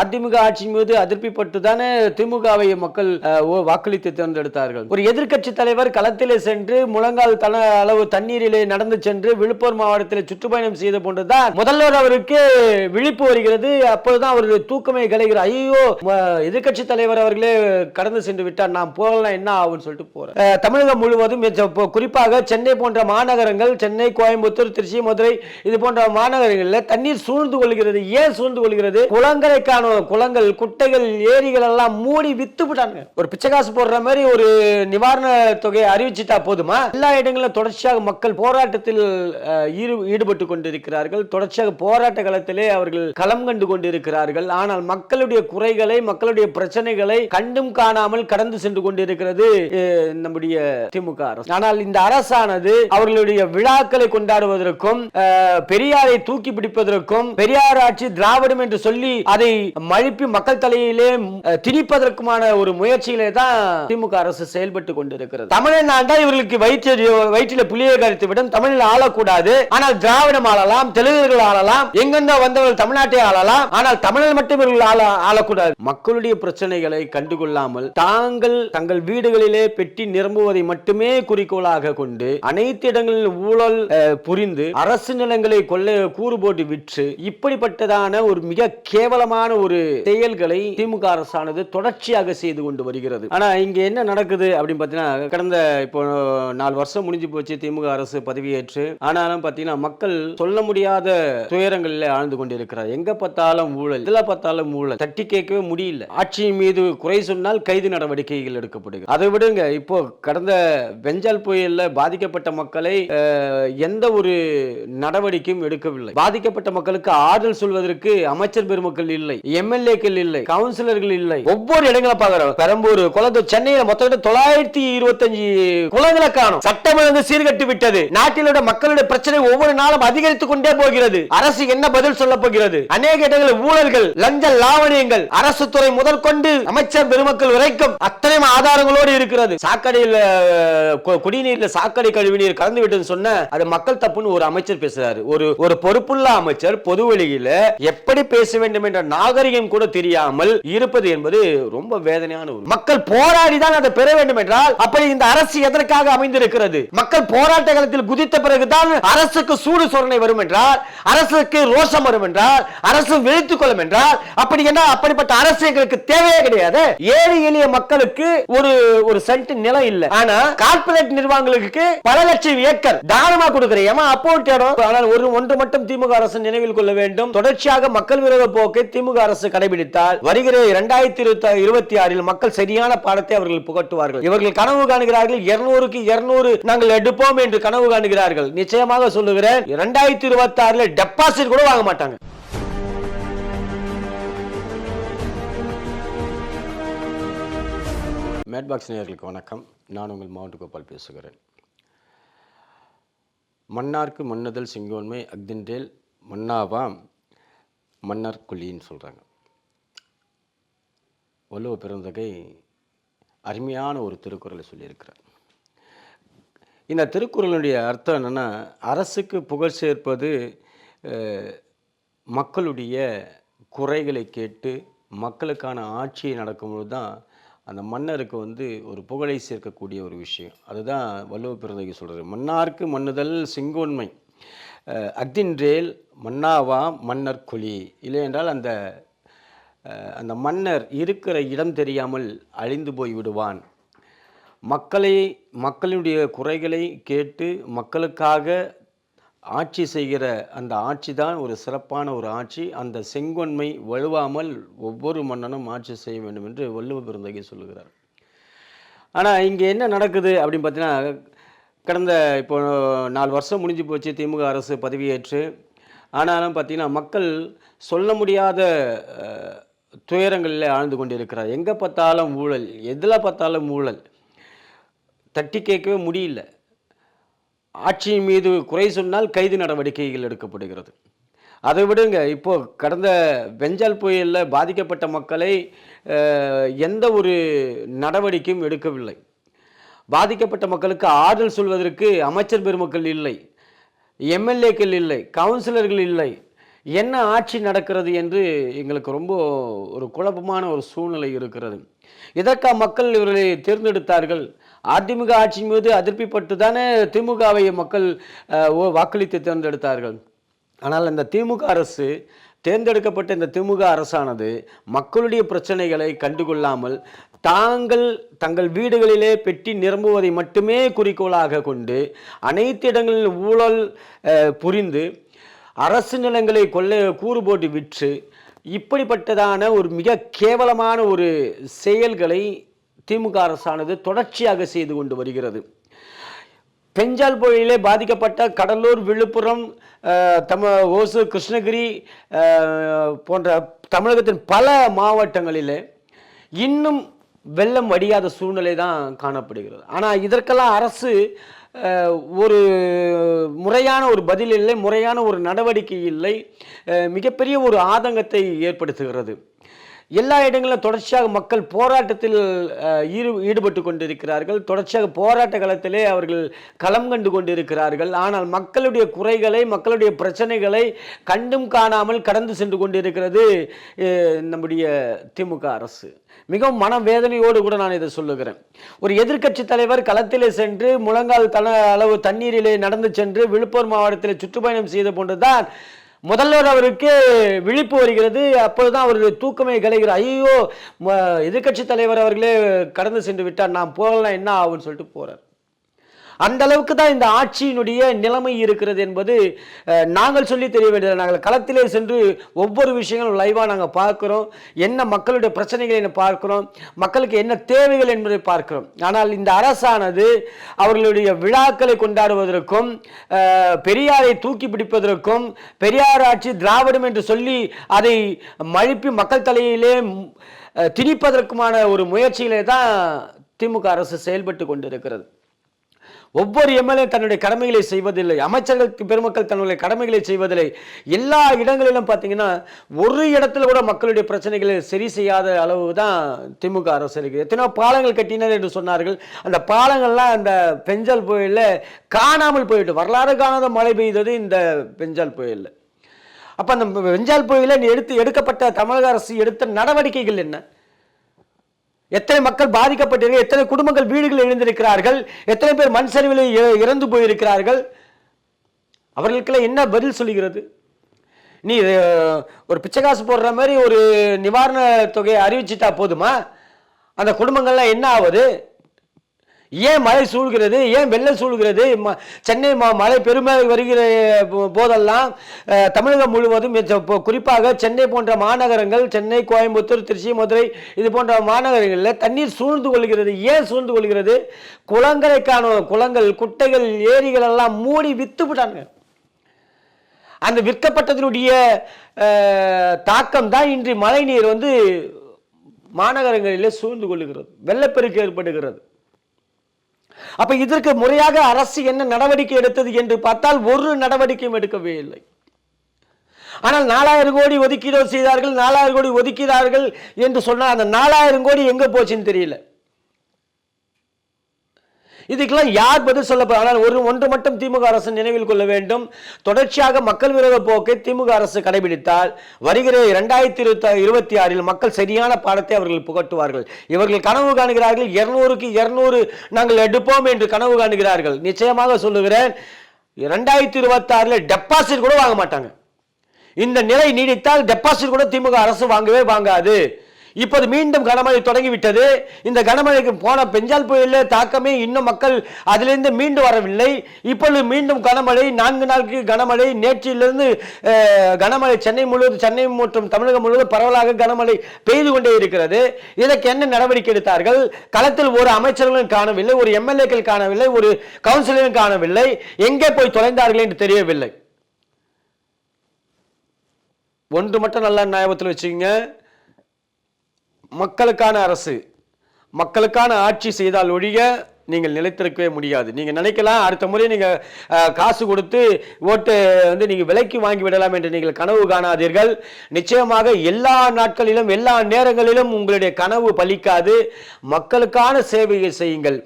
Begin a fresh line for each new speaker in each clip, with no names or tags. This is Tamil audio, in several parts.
அதிமுக ஆட்சி மீது அதிருப்திப்பட்டு தானே திமுகவை மக்கள் ஓ- வாக்களித்து தேர்ந்தெடுத்தார்கள். ஒரு எதிர்க்கட்சி தலைவர் களத்திலே சென்று முழங்கால் தன அளவு தண்ணீரிலே நடந்து சென்று விழுப்புரம் மாவட்டத்தில் சுற்றுப்பயணம் செய்த போன்றுதான் முதல்வர் அவருக்கு விழிப்பு வருகிறது. அப்போதுதான் அவருடைய தூக்கமே கலைகிற ஐயோ எதிர்க்கட்சி தலைவர் அவர்களே கடந்து சென்று விட்டார். நாம் போகலாம் என்ன ஆகும்னு சொல்லிட்டு போறேன் தமிழகம் முழுவதும் குறிப்பாக சென்னை போன்ற மாநகரங்கள் சென்னை கோயம்புத்தூர் திருச்சி மதுரை இது போன்ற மாநகரங்களில் தண்ணீர் சூழ்ந்து கொள்கிறது. ஏன் சூழ்ந்து கொள்கிறது? குளங்களை காணும் குளங்கள் குட்டைகள் ஏரிகள் எல்லாம் மூடி வித்து விட்டாங்க ஒரு பிச்சை காசு போடுற மாதிரி ஒரு நிவாரண தொகையை அறிவிச்சிட்டா போதுமா? எல்லா இடங்களிலும் தொடர்ச்சியாக மக்கள் போராட்டத்தில் ஈடுபட்டு கொண்டிருக்கிறார்கள். தொடர்ச்சியாக போராட்ட காலத்திலே அவர்கள் களம் கண்டு கொண்டிருக்கிறார்கள். ஆனால் மக்களுடைய குறைகளை மக்களுடைய பிரச்சனைகளை கண்டும் காணாமல் கடந்து சென்று கொண்டிருக்கிறது நம்முடைய திமுக அரசு. ஆனால் இந்த அரசானது அவர்களுடைய விழாக்களை கொண்டாடுவதற்கும் பெரியாரை தூக்கி பிடிப்பதற்கும் பெரியார் ஆட்சி திராவிடம் என்று சொல்லி அதை மழுப்பி மக்கள் தலையிலே திணிப்பதற்குமான ஒரு முயற்சியிலே தான் திமுக அரசு செயல்பட்டு கொண்டிருக்கிறது. தமிழ்நாண்டா இவர்களுக்கு வயிற்று வயிற்றில புளியை கருத்து விடும். தமிழில் ஆளக்கூடாது. ஆனால் திராவிடம் ஆளலாம் தெலுங்குகள் ஆளலாம் எங்கிருந்தோ வந்தவர்கள் தமிழ்நாட்டை ஆளலாம். ஆனால் தமிழில் மட்டும் இவர்கள் ஆள ஆளக்கூடாது. மக்களுடைய பிரச்சனைகளை கண்டுகொள்ளாமல் தாங்கள் தங்கள் வீடுகளிலே பெட்டி நிரம்புவதை மட்டுமே குறிக்கோளாக கொண்டு அனைத்து இடங்களில் ஊழல் அஹ், புரிந்து அரசு நிலங்களை கொள்ளை கூறு போட்டு விற்று இப்படிப்பட்டதான ஒரு மிக கேவலமான ஒரு ஒரு செயல்களை திமுக அரசானது தொடர்ச்சியாக செய்து கொண்டு வருகிறது. ஆனா இங்க என்ன நடக்குது அப்படின்னு பாத்தீங்கன்னா கடந்த இப்போ நாலு வருஷம் முடிஞ்சு போச்சு திமுக அரசு பதவியேற்று. ஆனாலும் பாத்தீங்கன்னா மக்கள் சொல்ல முடியாத துயரங்களில் ஆழ்ந்து கொண்டிருக்கிறார். எங்க பார்த்தாலும் ஊழல் இதுல பார்த்தாலும் ஊழல். தட்டி கேட்கவே முடியல. ஆட்சியின் மீது குறை சொன்னால் கைது நடவடிக்கைகள் எடுக்கப்படுகிறது. அதை விடுங்க. இப்போ கடந்த வெஞ்சால் புயல்ல பாதிக்கப்பட்ட மக்களை எந்த ஒரு நடவடிக்கையும் எடுக்கவில்லை. பாதிக்கப்பட்ட மக்களுக்கு ஆறுதல் சொல்வதற்கு அமைச்சர் பெருமக்கள் இல்லை. எம்எல்ஏக்கள் இல்லை கவுன்சிலர்கள் இல்லை. ஒவ்வொரு இடங்களை பாக்குறோம் பெரம்பூர் குளத்து சென்னையில மொத்தம் தொள்ளாயிரத்தி இருபத்தஞ்சு குளங்களை காணும். சட்டம் ஒழுங்கு சீர்கட்டு விட்டது. நாட்டிலோட மக்களுடைய பிரச்சனை ஒவ்வொரு நாளும் அதிகரித்துக் கொண்டே போகிறது. அரசு என்ன பதில் சொல்ல போகிறது? அநேக இடங்களில் ஊழல்கள் லஞ்ச லாவணியங்கள் அரசு துறை முதல் கொண்டு அமைச்சர் பெருமக்கள் வரைக்கும் அத்தனை ஆதாரங்களோடு இருக்கிறது. சாக்கடையில் குடிநீர்ல சாக்கடை கழிவு நீர் கலந்து விட்டது சொன்ன அது மக்கள் தப்புன்னு ஒரு அமைச்சர் பேசுறாரு. ஒரு ஒரு பொறுப்புள்ள அமைச்சர் பொது வெளியில எப்படி பேச வேண்டும் என்ற நாகரிகம் கூட தெரியாமல் இருப்பது என்பது ரொம்ப வேதனையான ஒரு மக்கள் போராடி தான் அதை பெற வேண்டும் என்றால் அப்படி இந்த அரசு எதற்காக அமைந்திருக்கிறது? மக்கள் போராட்ட காலத்தில் குதித்த பிறகுதான் அரசுக்கு சூடு சொரணை வரும் என்றால் அரசுக்கு ரோஷம் வரும் என்றால் அரசு விழித்துக் கொள்ளும் என்றால் அப்படி என்ன அப்படிப்பட்ட அரசு எங்களுக்கு தேவையே கிடையாது. ஏழை எளிய மக்களுக்கு ஒரு ஒரு சென்ட் நிலம் இல்லை. ஆனா கார்பரேட் நிர்வாகங்களுக்கு பல லட்சம் ஏக்கர் தானமா கொடுக்கிறேன் ஏமா அப்போ ஆனால் ஒரு ஒன்று மட்டும் திமுக அரசு நினைவில் கொள்ள வேண்டும். தொடர்ச்சியாக மக்கள் விரோத போக்கை திமுக அரசு கடைபிடித்தால் வருகிற இரண்டாயிரத்தி இருபத்தி இருபத்தி ஆறில் மக்கள் சரியான பாடத்தை அவர்கள் புகட்டுவார்கள். இவர்கள் கனவு காணுகிறார்கள் இருநூறுக்கு இருநூறு நாங்கள் எடுப்போம் என்று கனவு காணுகிறார்கள். நிச்சயமாக சொல்லுகிறேன் இரண்டாயிரத்தி இருபத்தி ஆறுல டெபாசிட் கூட வாங்க மாட்டாங்க. மேட்பாக்ஸ் நேயர்களுக்கு வணக்கம். நான் உங்கள் மாவட்ட கோபால் பேசுகிறேன். மன்னார்க்கு மன்னதல் செங்கோன்மை அக்தின்றேல் மன்னாவாம் மன்னர் குழின்னு சொல்கிறாங்க வள்ளுவ பிறந்தகை அருமையான ஒரு திருக்குறளை சொல்லியிருக்கிறார். இந்த திருக்குறளுடைய அர்த்தம் என்னென்னா அரசுக்கு புகழ் சேர்ப்பது மக்களுடைய குறைகளை கேட்டு மக்களுக்கான ஆட்சி நடக்கும்போது தான் அந்த மன்னருக்கு வந்து ஒரு புகழை சேர்க்கக்கூடிய ஒரு விஷயம். அதுதான் வள்ளுவ பிறந்தகை சொல்கிறது மன்னார்க்கு மன்னுதல் செங்கோன்மை. அக்தின்றேல் மன்னாவா மன்னர் குழி. இல்லை என்றால் அந்த அந்த மன்னர் இருக்கிற இடம் தெரியாமல் அழிந்து போய் விடுவான். மக்களை மக்களுடைய குறைகளை கேட்டு மக்களுக்காக ஆட்சி செய்கிற அந்த ஆட்சி தான் ஒரு சிறப்பான ஒரு ஆட்சி. அந்த செங்கொன்மை வலுவாமல் ஒவ்வொரு மன்னனும் ஆட்சி செய்ய வேண்டும் என்று வள்ளுவ பெருந்தகை சொல்லுகிறார். ஆனால் இங்கே என்ன நடக்குது அப்படின்னு பார்த்தீங்கன்னா கடந்த இப்போ நாலு வருஷம் முடிஞ்சு போச்சு திமுக அரசு பதவியேற்று. ஆனாலும் பார்த்திங்கன்னா மக்கள் சொல்ல முடியாத துயரங்களில் ஆழ்ந்து கொண்டிருக்கிறார். எங்கே பார்த்தாலும் ஊழல் எதில் பார்த்தாலும் ஊழல். தட்டி கேட்கவே முடியல. ஆட்சியின் மீது குறை சொன்னால் கைது நடவடிக்கைகள் எடுக்கப்படுகிறது. அதை விடுங்க. இப்போது கடந்த வெஞ்சால் புயலில் பாதிக்கப்பட்ட மக்களை எந்த ஒரு நடவடிக்கையும் எடுக்கவில்லை. பாதிக்கப்பட்ட மக்களுக்கு ஆறுதல் சொல்வதற்கு அமைச்சர் பெருமக்கள் இல்லை எம்எல்ஏக்கள் இல்லை கவுன்சிலர்கள் இல்லை. என்ன ஆட்சி நடக்கிறது என்று எங்களுக்கு ரொம்ப ஒரு குழப்பமான ஒரு சூழ்நிலை இருக்கிறது. இதற்கா மக்கள் இவர்களை தேர்ந்தெடுத்தார்கள். அதிமுக ஆட்சி மீது அதிருப்திப்பட்டு தானே திமுகவை மக்கள் ஓ- வாக்களித்து தேர்ந்தெடுத்தார்கள். ஆனால் இந்த திமுக அரசு தேர்ந்தெடுக்கப்பட்ட இந்த திமுக அரசானது மக்களுடைய பிரச்சனைகளை கண்டுகொள்ளாமல் தாங்கள் தங்கள் வீடுகளிலே பெட்டி நிரம்புவதை மட்டுமே குறிக்கோளாக கொண்டு அனைத்து இடங்களிலும் ஊழல் புரிந்து அரசு நிலங்களை கொள்ளை கூறு போட்டு விற்று இப்படிப்பட்டதான ஒரு மிக கேவலமான ஒரு செயல்களை திமுக அரசானது தொடர்ச்சியாக செய்து கொண்டு வருகிறது. பெஞ்சால் புயலிலே பாதிக்கப்பட்ட கடலூர் விழுப்புரம் தம ஓசு கிருஷ்ணகிரி போன்ற தமிழகத்தின் பல மாவட்டங்களிலே இன்னும் வெள்ளம் வடியாத சூழ்நிலை தான் காணப்படுகிறது. ஆனால் இதற்கெல்லாம் அரசு ஒரு முறையான ஒரு பதில் இல்லை முறையான ஒரு நடவடிக்கை இல்லை மிகப்பெரிய ஒரு ஆதங்கத்தை ஏற்படுத்துகிறது. எல்லா இடங்களிலும் தொடர்ச்சியாக மக்கள் போராட்டத்தில் ஈடு ஈடுபட்டு கொண்டிருக்கிறார்கள். தொடர்ச்சியாக போராட்ட களத்திலே அவர்கள் களம் கண்டு கொண்டிருக்கிறார்கள். ஆனால் மக்களுடைய குறைகளை மக்களுடைய பிரச்சனைகளை கண்டும் காணாமல் கடந்து சென்று கொண்டிருக்கிறது நம்முடைய திமுக அரசு. மிகவும் மனவேதனையோடு கூட நான் இதை சொல்லுகிறேன். ஒரு எதிர்க்கட்சி தலைவர் களத்திலே சென்று முழங்கால் தள அளவு தண்ணீரிலே நடந்து சென்று விழுப்புரம் மாவட்டத்தில் சுற்றுப்பயணம் செய்த போன்றுதான் முதல்வர் அவருக்கு விழிப்பு வருகிறது. அப்போதுதான் அவருடைய தூக்கமே கலைகிறார் ஐயோ எதிர்க்கட்சி தலைவர் அவர்களே கடந்து சென்று விட்டார். நான் போகலாம் என்ன ஆகும்னு சொல்லிட்டு போறார். அந்த அளவுக்கு தான் இந்த ஆட்சியினுடைய நிலைமை இருக்கிறது என்பது நாங்கள் சொல்லி தெரிய வேண்டியது நாங்கள் களத்திலே சென்று ஒவ்வொரு விஷயங்களும் லைவாக நாங்கள் பார்க்குறோம். என்ன மக்களுடைய பிரச்சனைகளை என்ன பார்க்குறோம். மக்களுக்கு என்ன தேவைகள் என்பதை பார்க்கிறோம். ஆனால் இந்த அரசானது அவர்களுடைய விழாக்களை கொண்டாடுவதற்கும் பெரியாரை தூக்கி பிடிப்பதற்கும் பெரியார் ஆட்சி திராவிடம் என்று சொல்லி அதை மழுப்பி மக்கள் தலையிலே திணிப்பதற்குமான ஒரு முயற்சியிலே தான் திமுக அரசு செயல்பட்டு கொண்டிருக்கிறது. ஒவ்வொரு எம்எல்ஏ தன்னுடைய கடமைகளை செய்வதில்லை அமைச்சர்களுக்கு பெருமக்கள் தன்னுடைய கடமைகளை செய்வதில்லை. எல்லா இடங்களிலும் பார்த்தீங்கன்னா ஒரு இடத்துல கூட மக்களுடைய பிரச்சனைகளை சரி செய்யாத அளவு தான் திமுக அரசு இருக்குது. எத்தனையோ பாலங்கள் கட்டினர் என்று சொன்னார்கள். அந்த பாலங்கள்லாம் அந்த பெஞ்சல் புயலில் காணாமல் போயிட்டு வரலாறு காணாத மழை பெய்தது இந்த பெஞ்சால் புயலில். அப்போ அந்த பெஞ்சால் புயலில் எடுத்து எடுக்கப்பட்ட தமிழக அரசு எடுத்த நடவடிக்கைகள் என்ன? எத்தனை மக்கள் பாதிக்கப்பட்டிருக்க எத்தனை குடும்பங்கள் வீடுகள் இழந்திருக்கிறார்கள் எத்தனை பேர் மண் சரிவில் இ- இறந்து போயிருக்கிறார்கள்? அவர்களுக்கெல்லாம் என்ன பதில் சொல்லுகிறது? நீ ஒரு பிச்சை காசு போடுற மாதிரி ஒரு நிவாரண தொகையை அறிவிச்சிட்டா போதுமா? அந்த குடும்பங்கள்லாம் என்ன ஆகுது? ஏன் மழை சூழ்கிறது? ஏன் வெள்ளம் சூழ்கிறது? ம- சென்னை ம மழை பெருமை வருகிற போதெல்லாம் தமிழகம் முழுவதும் குறிப்பாக சென்னை போன்ற மாநகரங்கள் சென்னை கோயம்புத்தூர் திருச்சி மதுரை இது போன்ற மாநகரங்களில் தண்ணீர் சூழ்ந்து கொள்கிறது. ஏன் சூழ்ந்து கொள்கிறது? குளங்களை காணும் குளங்கள் குட்டைகள் ஏரிகள் எல்லாம் மூடி விற்று விட்டாங்க அந்த விற்கப்பட்டதனுடைய தாக்கம் தான் இன்று மழை நீர் வந்து மாநகரங்களிலே சூழ்ந்து கொள்ளுகிறது. வெள்ளப்பெருக்கு ஏற்படுகிறது. அப்ப இதற்கு முறையாக அரசு என்ன நடவடிக்கை எடுத்தது என்று பார்த்தால் ஒரு நடவடிக்கையும் எடுக்கவே இல்லை. ஆனால் நாலாயிரம் கோடி ஒதுக்கீடு செய்தார்கள் நாலாயிரம் கோடி ஒதுக்கிறார்கள் என்று சொன்னால் அந்த நாலாயிரம் கோடி எங்க போச்சுன்னு தெரியல. இதுக்கெல்லாம் யார் பதில் சொல்ல ஆனால் ஒரு ஒன்று மட்டும் திமுக அரசு நினைவில் கொள்ள வேண்டும். தொடர்ச்சியாக மக்கள் விரோத போக்கை திமுக அரசு கடைபிடித்தால் வருகிற இரண்டாயிரத்தி இருபத்தி இருபத்தி ஆறில் மக்கள் சரியான பாடத்தை அவர்கள் புகட்டுவார்கள். இவர்கள் கனவு காணுகிறார்கள். இருநூறுக்கு இருநூறு நாங்கள் எடுப்போம் என்று கனவு காணுகிறார்கள். நிச்சயமாக சொல்லுகிறேன் இரண்டாயிரத்தி இருபத்தி ஆறில் டெபாசிட் கூட வாங்க மாட்டாங்க. இந்த நிலை நீடித்தால் டெபாசிட் கூட திமுக அரசு வாங்கவே வாங்காது. இப்போது மீண்டும் கனமழை தொடங்கிவிட்டது. இந்த கனமழைக்கு போன பெஞ்சால் புயலில் தாக்கமே இன்னும் மக்கள் அதிலிருந்து மீண்டு வரவில்லை. இப்பொழுது மீண்டும் கனமழை நான்கு நாளுக்கு கனமழை நேற்றிலிருந்து கனமழை சென்னை முழுவதும் சென்னை மற்றும் தமிழகம் முழுவதும் பரவலாக கனமழை பெய்து கொண்டே இருக்கிறது. இதற்கு என்ன நடவடிக்கை எடுத்தார்கள்? களத்தில் ஒரு அமைச்சர்களும் காணவில்லை ஒரு எம்எல்ஏக்கள் காணவில்லை ஒரு கவுன்சிலரும் காணவில்லை. எங்கே போய் தொலைந்தார்கள் என்று தெரியவில்லை. ஒன்று மட்டும் நல்லா ஞாபகத்தில் வச்சுக்கோங்க. மக்களுக்கான அரசு மக்களுக்கான ஆட்சி செய்தால் ஒழிய நீங்கள் நிலைத்திருக்கவே முடியாது. நீங்கள் நினைக்கலாம் அடுத்த முறை நீங்கள் காசு கொடுத்து ஓட்டு வந்து நீங்கள் விலைக்கு வாங்கி விடலாம் என்று நீங்கள் கனவு காணாதீர்கள். நிச்சயமாக எல்லா நாட்களிலும் எல்லா நேரங்களிலும் உங்களுடைய கனவு பலிக்காது. மக்களுக்கான சேவையை செய்யுங்கள்.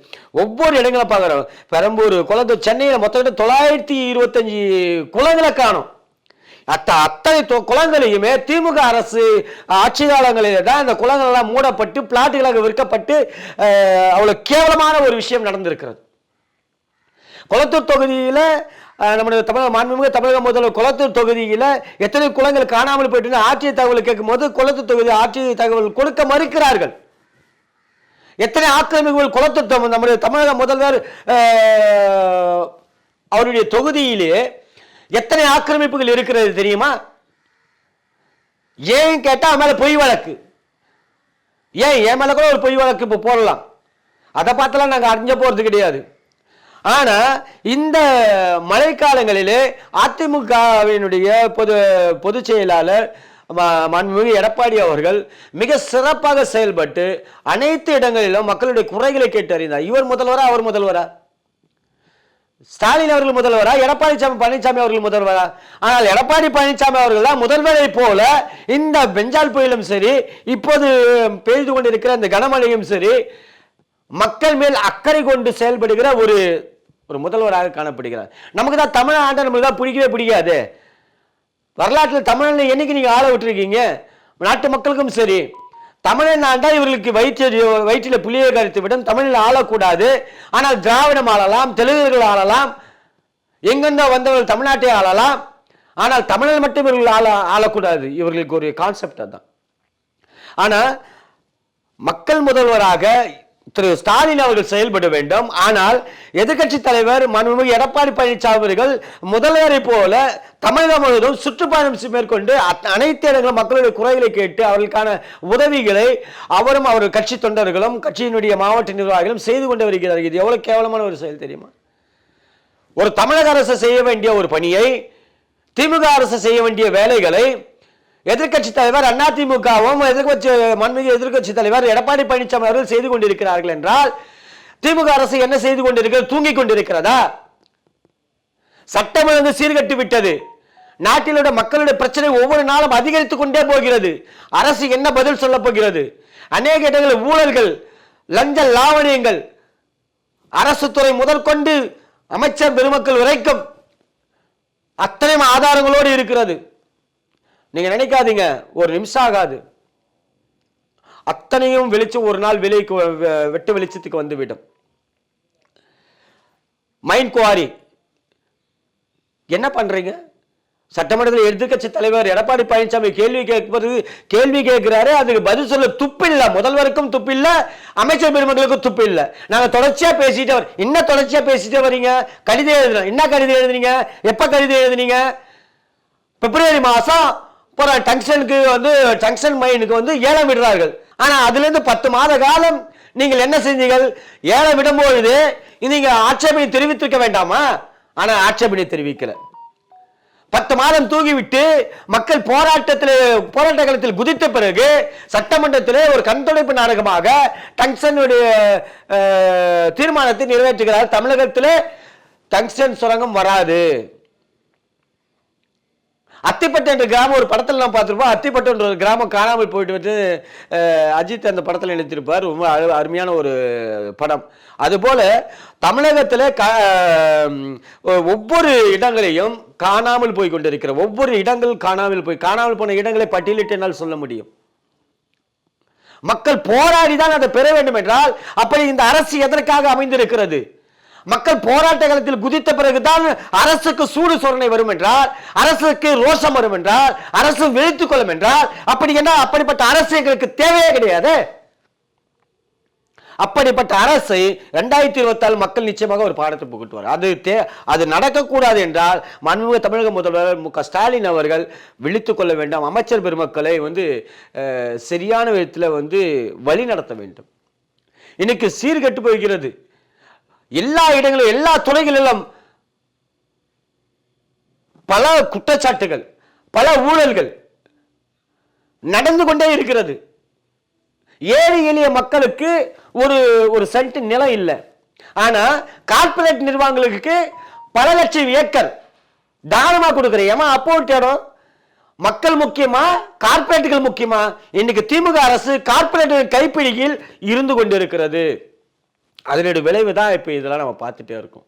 ஒவ்வொரு இடங்களும் பார்க்குறோம். பெரம்பூர் குளத்து சென்னையில் மொத்தம் தொள்ளாயிரத்தி இருபத்தஞ்சி குளங்களை காணும். அத்த அத்தனை தொ- குளங்களையுமே திமுக அரசு ஆட்சி காலங்களிலே தான் இந்த குளங்கள்லாம் மூடப்பட்டு பிளாட்டுகளாக விற்கப்பட்டு அவ்வளோ அவ்வளவு கேவலமான ஒரு விஷயம் நடந்திருக்கிறது. குளத்தூர் தொகுதியில் நம்முடைய தமிழக மாண்புமிகு தமிழக முதல்வர் குளத்தூர் தொகுதியில் எத்தனை குளங்கள் காணாமல் போயிட்டு ஆட்சியர் தகவல் கேட்கும்போது குளத்தூர் தொகுதி ஆட்சி தகவல் கொடுக்க மறுக்கிறார்கள். எத்தனை ஆக்கிரமிப்புகள் குளத்தூர் நம்முடைய தமிழக முதல்வர் அவருடைய தொகுதியிலே எத்தனை ஆக்கிரமிப்புகள் இருக்கிறது தெரியுமா? ஏன் கேட்டா அவன் மேல பொய் வழக்கு. ஏன்? என் மேல கூட ஒரு பொய் வழக்கு இப்போ போடலாம். அதை பார்த்தெல்லாம் நாங்கள் அறிஞ்ச போறது கிடையாது. ஆனா இந்த மழைக்காலங்களிலே அதிமுகவினுடைய பொது பொதுச் செயலாளர் ம- மாண்புமிகு எடப்பாடி அவர்கள் மிக சிறப்பாக செயல்பட்டு அனைத்து இடங்களிலும் மக்களுடைய குறைகளை கேட்டறிந்தார். இவர் முதல்வரா அவர் முதல்வரா? ஸ்டாலின் அவர்கள் முதல்வரா எடப்பாடி சாமி பழனிசாமி அவர்கள் முதல்வரா? ஆனால் எடப்பாடி பழனிசாமி அவர்கள் தான் முதல்வரை போல இந்த பெஞ்சால் புயலும் சரி இப்போது பெய்து கொண்டிருக்கிற இந்த கனமழையும் சரி மக்கள் மேல் அக்கறை கொண்டு செயல்படுகிற ஒரு ஒரு முதல்வராக காணப்படுகிறார். நமக்கு தான் தமிழ்நாட்டை நம்மளுக்கு தான் பிடிக்கவே பிடிக்காது. வரலாற்றில் தமிழ்ல என்னைக்கு நீங்கள் ஆள விட்டுருக்கீங்க? நாட்டு மக்களுக்கும் சரி தமிழன் ஆண்டா இவர்களுக்கு வயிற்று வயிற்றில் புளியை கருத்து விடும். தமிழில் ஆளக்கூடாது. ஆனால் திராவிடம் ஆளலாம் தெலுங்குகள் ஆளலாம் எங்கெந்தோ வந்தவர்கள் தமிழ்நாட்டை ஆளலாம். ஆனால் தமிழில் மட்டும் இவர்கள் ஆள ஆளக்கூடாது. இவர்களுக்கு ஒரு கான்செப்ட் அதுதான் ஆனால் மக்கள் முதல்வராக திரு ஸ்டாலின் அவர்கள் செயல்பட வேண்டும். ஆனால் எதிர்க்கட்சி தலைவர் மாண்புமிகு எடப்பாடி பழனிசாமி அவர்கள் முதல்வரை போல தமிழகம் முழுவதும் சுற்றுப்பயணம் மேற்கொண்டு அனைத்து இடங்களும் மக்களுடைய குறைகளை கேட்டு அவர்களுக்கான உதவிகளை அவரும் அவர் கட்சி தொண்டர்களும் கட்சியினுடைய மாவட்ட நிர்வாகிகளும் செய்து கொண்டு வருகிறார்கள். இது எவ்வளவு கேவலமான ஒரு செயல் தெரியுமா? ஒரு தமிழக அரசு செய்ய வேண்டிய ஒரு பணியை திமுக அரசு செய்ய வேண்டிய வேலைகளை எதிர்க்கட்சி தலைவர் அதிமுகவும் எதிர்க்கட்சி மன்மிகு எதிர்க்கட்சி தலைவர் எடப்பாடி பழனிசாமி அவர்கள் செய்து கொண்டிருக்கிறார்கள் என்றால் திமுக அரசு என்ன செய்து கொண்டிருக்கிறது? தூங்கிக் கொண்டிருக்கிறதா? சட்டம் ஒழுங்கு சீர்கட்டு விட்டது. நாட்டிலுடைய மக்களுடைய பிரச்சனை ஒவ்வொரு நாளும் அதிகரித்துக் கொண்டே போகிறது. அரசு என்ன பதில் சொல்ல போகிறது? அநேக இடங்களில் ஊழல்கள் லஞ்ச லாவணியங்கள் அரசு துறை முதல் கொண்டு அமைச்சர் பெருமக்கள் வரைக்கும் அத்தனை ஆதாரங்களோடு இருக்கிறது. நீங்க நினைக்காதீங்க ஒரு நிமிஷம் ஆகாது. அத்தனையும் வெளிச்சம் ஒரு நாள் வெளிக்கு வெ- வெட்டு வெளிச்சத்துக்கு வந்துவிடும். Mind quarry. என்ன பண்றீங்க? சட்டமன்றத்தில் எதிர்க்கட்சி தலைவர் எடப்பாடி பழனிசாமி கேள்வி கேட்பது கேள்வி கேட்கிறாரு அதுக்கு பதில் சொல்ல துப்பில்ல. முதல்வருக்கும் துப்பில்ல அமைச்சர் பெருமக்களுக்கும் துப்பு இல்லை நாங்கள் தொடர்ச்சியாக பேசிட்டே வர என்ன தொடர்ச்சியாக பேசிட்டே வரீங்க கடிதம் எழுதுறோம் என்ன கடிதம் எழுதுனீங்க? எப்போ கடிதம் எழுதுனீங்க? பிப்ரவரி மாதம் அப்புறம் டங்ஷனுக்கு வந்து டங்ஷன் மைனுக்கு வந்து ஏலம் விடுறார்கள். ஆனால் அதுலேருந்து பத்து மாத காலம் நீங்கள் என்ன செஞ்சீங்கள் ஏலம் விடும்பொழுது நீங்கள் ஆட்சேபனை தெரிவித்திருக்க வேண்டாமா? ஆனால் ஆட்சேபனை தெரிவிக்கல. பத்து மாதம் தூங்கிவிட்டு மக்கள் போராட்டத்தில் போராட்ட காலத்தில் குதித்த பிறகு சட்டமன்றத்தில் ஒரு கண்துடைப்பு நாடகமாக டங்ஷனுடைய தீர்மானத்தை நிறைவேற்றுகிறார். தமிழகத்தில் டங்ஷன் சுரங்கம் வராது. அத்திப்பட்டு என்ற கிராமம் ஒரு படத்தில் நான் பார்த்துருப்போம். அத்திப்பட்டுன்ற ஒரு கிராமம் காணாமல் போயிட்டு வந்து அஜித் அந்த படத்தில் நினைத்திருப்பார் ரொம்ப அழு- அருமையான ஒரு படம். அதுபோல் தமிழகத்தில் க ஒவ்வொரு இடங்களையும் காணாமல் போய் கொண்டிருக்கிற ஒவ்வொரு இடங்கள் காணாமல் போய் காணாமல் போன இடங்களை பட்டியலிட்டு என்னால் சொல்ல முடியும். மக்கள் போராடி தான் அதை பெற வேண்டும் என்றால் அப்படி இந்த அரசு எதற்காக அமைந்திருக்கிறது? மக்கள் போராட்ட காலத்தில் குதித்த பிறகுதான் அரசுக்கு சூடு சோரணை வரும் என்றால் அரசுக்கு ரோஷம் வரும் என்றால் அரசு விழித்துக் கொள்ளும் என்றால் அப்படி என்ன அப்படிப்பட்ட அரசு எங்களுக்கு தேவையே கிடையாது. அப்படிப்பட்ட அரசை ரெண்டாயிரத்தி இருபத்தாறு மக்கள் நிச்சயமாக ஒரு பாடத்தை புகட்டுவார் அது தே அது நடக்கக்கூடாது என்றால் மன்முக தமிழக முதல்வர் மு க ஸ்டாலின் அவர்கள் விழித்து கொள்ள வேண்டும். அமைச்சர் பெருமக்களை வந்து அஹ், சரியான விதத்தில் வந்து வழி நடத்த வேண்டும். இன்னைக்கு சீர்கெட்டு போகிறது எல்லா இடங்களிலும் எல்லா துறைகளிலும் பல குற்றச்சாட்டுகள் பல ஊழல்கள் நடந்து கொண்டே இருக்கிறது. ஏழை எளிய மக்களுக்கு ஒரு ஒரு சென்ட் நிலம் இல்லை. ஆனா கார்ப்பரேட் நிர்வாகங்களுக்கு பல லட்சம் ஏக்கர் தானமா கொடுக்குற ஏமா அப்போ இடம் மக்கள் முக்கியமா கார்ப்பரேட்டுகள் முக்கியமா? இன்னைக்கு திமுக அரசு கார்ப்பரேட் கைப்பிடியில் இருந்து கொண்டிருக்கிறது. அதனுடைய விளைவு தான் இப்போ இதெல்லாம் நம்ம பார்த்துட்டே இருக்கோம்.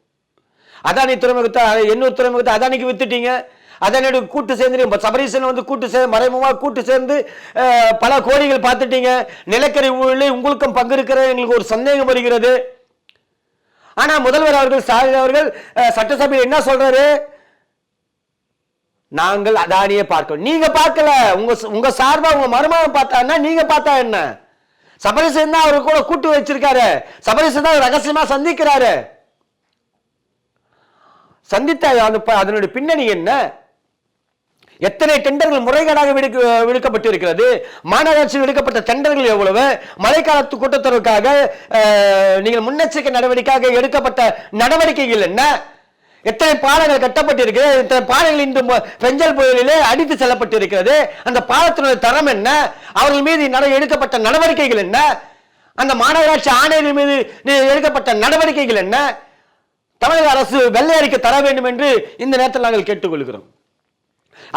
அதானி துறைமுகத்தை எண்ணூர் துறைமுகத்தை அதானிக்கு வித்துட்டீங்க. அதனோட கூட்டு சேர்ந்து சபரீசன் வந்து கூட்டு சேர்ந்து மறைமுகமாக கூட்டு சேர்ந்து பல கோடிகள் பார்த்துட்டீங்க. நிலக்கரி ஊழலில் உங்களுக்கும் பங்கு இருக்கிற எங்களுக்கு ஒரு சந்தேகம் வருகிறது. ஆனா முதல்வர் அவர்கள் ஸ்டாலின் அவர்கள் சட்டசபையில் என்ன சொல்றாரு? நாங்கள் அதானியை பார்க்கணும். நீங்க பார்க்கல. உங்க உங்க சார்பா உங்க மருமகன் பார்த்தான்னா நீங்க பார்த்தா என்ன? சபரிசன் தான் அவரு கூட கூட்டு வச்சிருக்காரு? சபரிசன் தான் ரகசியமா சந்திக்கிறாரு. சந்தித்த ப- அதனுடைய பின்னணி என்ன? எத்தனை டெண்டர்கள் முறைகேடாக விடுக்க விடுக்கப்பட்டிருக்கிறது? மாநகராட்சி விடுக்கப்பட்ட டெண்டர்கள் எவ்வளவு? மழைக்காலத்து கூட்டத்தொடருக்காக நீங்கள் முன்னெச்சரிக்கை நடவடிக்கையாக எடுக்கப்பட்ட நடவடிக்கைகள் என்ன? எத்தனை பாலங்கள் கட்டப்பட்டிருக்கிறது? இத்தனை பாலங்கள் இன்று பெஞ்சல் புயலிலே அடித்து செல்லப்பட்டிருக்கிறது? அந்த பாலத்தினுடைய தரம் என்ன? அவர்கள் மீது நட எடுக்கப்பட்ட நடவடிக்கைகள் என்ன? அந்த மாநகராட்சி ஆணையர்கள் மீது எடுக்கப்பட்ட நடவடிக்கைகள் என்ன? தமிழக அரசு வெள்ளை அறிக்கை தர வேண்டும் என்று இந்த நேரத்தில் நாங்கள் கேட்டுக்கொள்கிறோம்.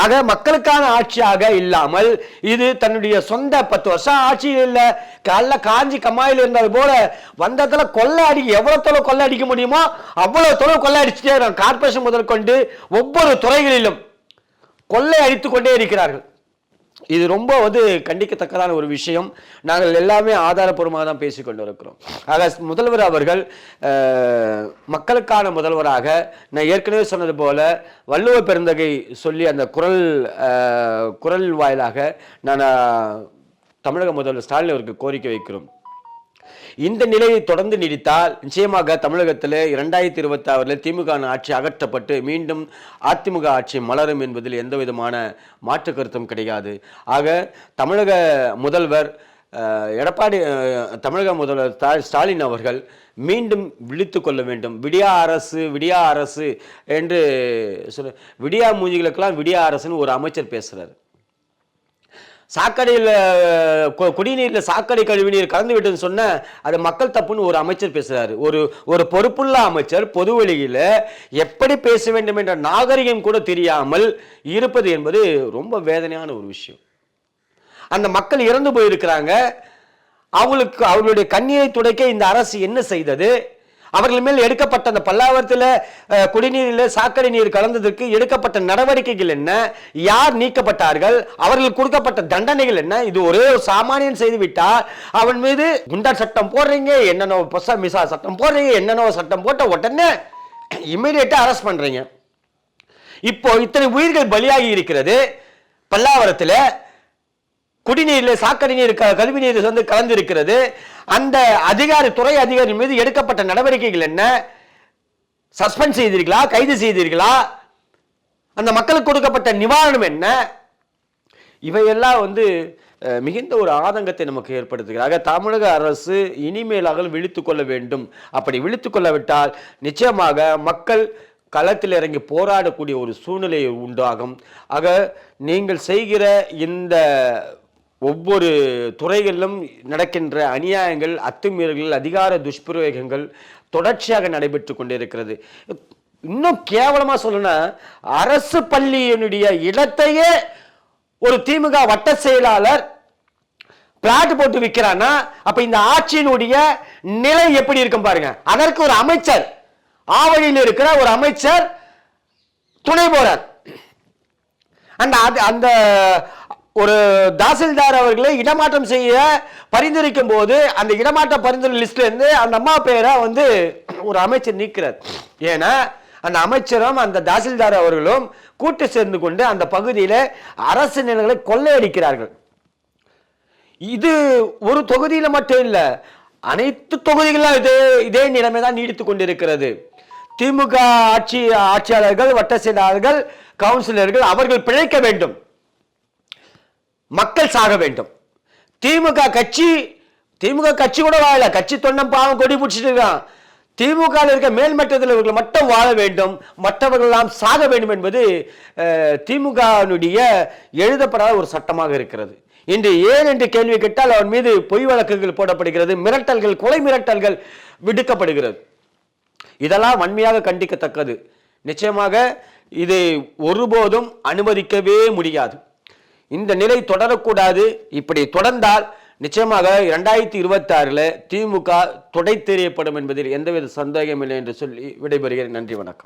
ஆக மக்களுக்கான ஆட்சியாக இல்லாமல் இது தன்னுடைய சொந்த பத்து வருஷம் ஆட்சியில் இல்லை. கல்ல காஞ்சி கம்மாயில் இருந்தது போல வந்ததில் கொள்ளை அடிக்க எவ்வளோ தொலை கொள்ளை அடிக்க முடியுமோ அவ்வளோ தொலை கொள்ளை அடிச்சுட்டே கார்பரேஷன் முதல் கொண்டு ஒவ்வொரு துறைகளிலும் கொள்ளை அடித்து கொண்டே இருக்கிறார்கள். இது ரொம்ப வந்து கண்டிக்கத்தக்கதான ஒரு விஷயம். நாங்கள் எல்லாமே ஆதாரப்பூர்வமாக தான் பேசிக்கொண்டு இருக்கிறோம் ஆக முதல்வர் அவர்கள் மக்களுக்கான முதல்வராக நான் ஏற்கனவே சொன்னது போல வள்ளுவ பெருந்தகை சொல்லி அந்த குரல் குரல் வாயிலாக நான் தமிழக முதல்வர் ஸ்டாலின் அவருக்கு கோரிக்கை வைக்கிறோம். இந்த நிலையை தொடர்ந்து நீடித்தால் நிச்சயமாக தமிழகத்தில் இரண்டாயிரத்தி இருபத்தி ஆறில் திமுக ஆட்சி அகற்றப்பட்டு மீண்டும் அதிமுக ஆட்சி மலரும் என்பதில் எந்த விதமான மாற்று கருத்தும் கிடையாது. ஆக தமிழக முதல்வர் எடப்பாடி தமிழக முதல்வர் ஸ்டாலின் அவர்கள் மீண்டும் விழித்து கொள்ள வேண்டும். விடியா அரசு விடியா அரசு என்று சொல்ல விடியா மூஞ்சிகளுக்கெல்லாம் விடியா அரசுன்னு ஒரு அமைச்சர் பேசுகிறார் சாக்கடையில் குடிநீரில் சாக்கடை கழிவுநீர் கலந்து விட்டுன்னு சொன்ன அது மக்கள் தப்புன்னு ஒரு அமைச்சர் பேசுகிறாரு ஒரு ஒரு பொறுப்புள்ள அமைச்சர் பொது வழியில் எப்படி பேச வேண்டும் என்ற நாகரிகம் கூட தெரியாமல் இருப்பது என்பது ரொம்ப வேதனையான ஒரு விஷயம். அந்த மக்கள் இறந்து போயிருக்கிறாங்க. அவங்களுக்கு அவர்களுடைய கண்ணீரை துடைக்க இந்த அரசு என்ன செய்தது? அவர்கள் மேல் எடுக்கப்பட்ட அந்த பல்லாவரத்தில் குடிநீரில் சாக்கடை நீர் கலந்ததற்கு எடுக்கப்பட்ட நடவடிக்கைகள் என்ன? யார் நீக்கப்பட்டார்கள்? அவர்கள் கொடுக்கப்பட்ட தண்டனைகள் என்ன? இது ஒரே ஒரு சாமானியன் செய்துவிட்டால் அவன் மீது குண்டர் சட்டம் போடுறீங்க என்னென்ன பொச மிசா சட்டம் போடுறீங்க என்னென்ன சட்டம் போட்ட உடனே இம்மிடியேட்டாக அரெஸ்ட் பண்ணுறீங்க இப்போ இத்தனை உயிர்கள் பலியாகி இருக்கிறது பல்லாவரத்தில் குடிநீரில் சாக்கடை நீர் க- கழிவு நீர் வந்து கலந்து இருக்கிறது அந்த அதிகாரி துறை அதிகாரி மீது எடுக்கப்பட்ட நடவடிக்கைகள் என்ன? சஸ்பெண்ட் செய்தீர்களா? கைது செய்தீர்களா? அந்த மக்களுக்கு கொடுக்கப்பட்ட நிவாரணம் என்ன? இவையெல்லாம் வந்து மிகுந்த ஒரு ஆதங்கத்தை நமக்கு ஏற்படுத்துகிறாக தமிழக அரசு இனிமேலாக விழித்து கொள்ள வேண்டும். அப்படி விழித்து கொள்ளவிட்டால் நிச்சயமாக மக்கள் களத்தில் இறங்கி போராடக்கூடிய ஒரு சூழ்நிலை உண்டாகும். ஆக நீங்கள் செய்கிற இந்த ஒவ்வொரு துறைகளிலும் நடக்கின்ற அநியாயங்கள் அத்துமீறல்கள் அதிகார துஷ்பிரயோகங்கள் தொடர்ச்சியாக நடைபெற்று கொண்டிருக்கிறது. இன்னும் கேவலமா சொல்லணும்னா அரசு பள்ளியினுடைய இடத்தையே ஒரு திமுக வட்ட செயலாளர் பிளாட் போட்டு விற்கிறான்னா அப்ப இந்த ஆட்சியினுடைய நிலை எப்படி இருக்கும் பாருங்க. அதற்கு ஒரு அமைச்சர் ஆவணியில் இருக்கிற ஒரு அமைச்சர் துணை போறார். அந்த அந்த ஒரு தாசில்தார் அவர்களை இடமாற்றம் செய்ய பரிந்துரைக்கும் போது அந்த இடமாற்ற பரிந்துரை லிஸ்ட்லேருந்து அந்த அம்மா பேரை வந்து ஒரு அமைச்சர் நீக்கிறார். ஏன்னா அந்த அமைச்சரும் அந்த தாசில்தார் அவர்களும் கூட்டு சேர்ந்து கொண்டு அந்த பகுதியில் அரசு நிலங்களை கொள்ளையடிக்கிறார்கள். இது ஒரு தொகுதியில் மட்டும் இல்லை அனைத்து தொகுதிகளும் இதே இதே நிலைமை தான் நீடித்து கொண்டிருக்கிறது. திமுக ஆட்சி ஆட்சியாளர்கள் வட்ட செயலாளர்கள் கவுன்சிலர்கள் அவர்கள் பிழைக்க வேண்டும். மக்கள் சாக வேண்டும். திமுக கட்சி திமுக கட்சி கூட வாழல. கட்சி தொண்டம் பாவம் கொடி பிடிச்சிட்டு இருக்கான். திமுக இருக்க மேல்மட்டத்தில் இவர்கள் மட்டும் வாழ வேண்டும். மற்றவர்கள் எல்லாம் சாக வேண்டும் என்பது திமுகவினுடைய எழுதப்படாத ஒரு சட்டமாக இருக்கிறது. இன்று ஏன் என்று கேள்வி கேட்டால் அவன் மீது பொய் வழக்குகள் போடப்படுகிறது மிரட்டல்கள் கொலை மிரட்டல்கள் விடுக்கப்படுகிறது. இதெல்லாம் வன்மையாக கண்டிக்கத்தக்கது. நிச்சயமாக இதை ஒருபோதும் அனுமதிக்கவே முடியாது. இந்த நிலை தொடரக்கூடாது. இப்படி தொடர்ந்தால் நிச்சயமாக இரண்டாயிரத்தி இருபத்தி திமுக தொடை தெரியப்படும் என்பதில் எந்தவித சந்தேகமில்லை என்று சொல்லி விடைபெறுகிறேன். நன்றி வணக்கம்.